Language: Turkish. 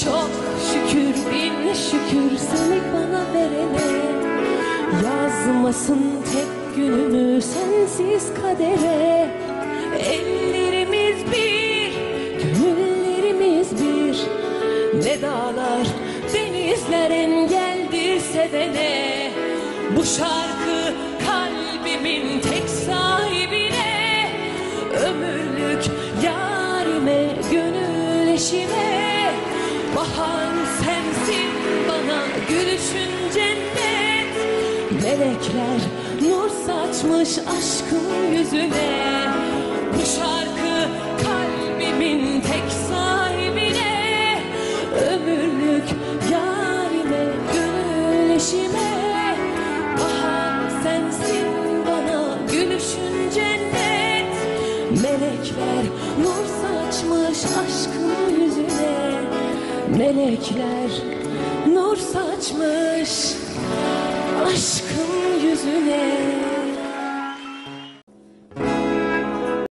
Çok şükür bin şükür seni bana verene. Yazmasın tek günümü sensiz kadere. Ellerimiz bir, gönüllerimiz bir. Ne dağlar, denizler engeldir sevene. Bu şarkı kalbimin tek sahibine. Ömürlük yarime, gönül eşime. Gülüşün cennet Melekler nur saçmış aşkın yüzüne. Bu şarkı kalbimin tek sahibine. Ömürlük yarime gönül eşime Bahar sensin bana gülüşün cennet Melekler nur saçmış aşkın yüzüne. Melekler nur saçmış aşkın yüzüne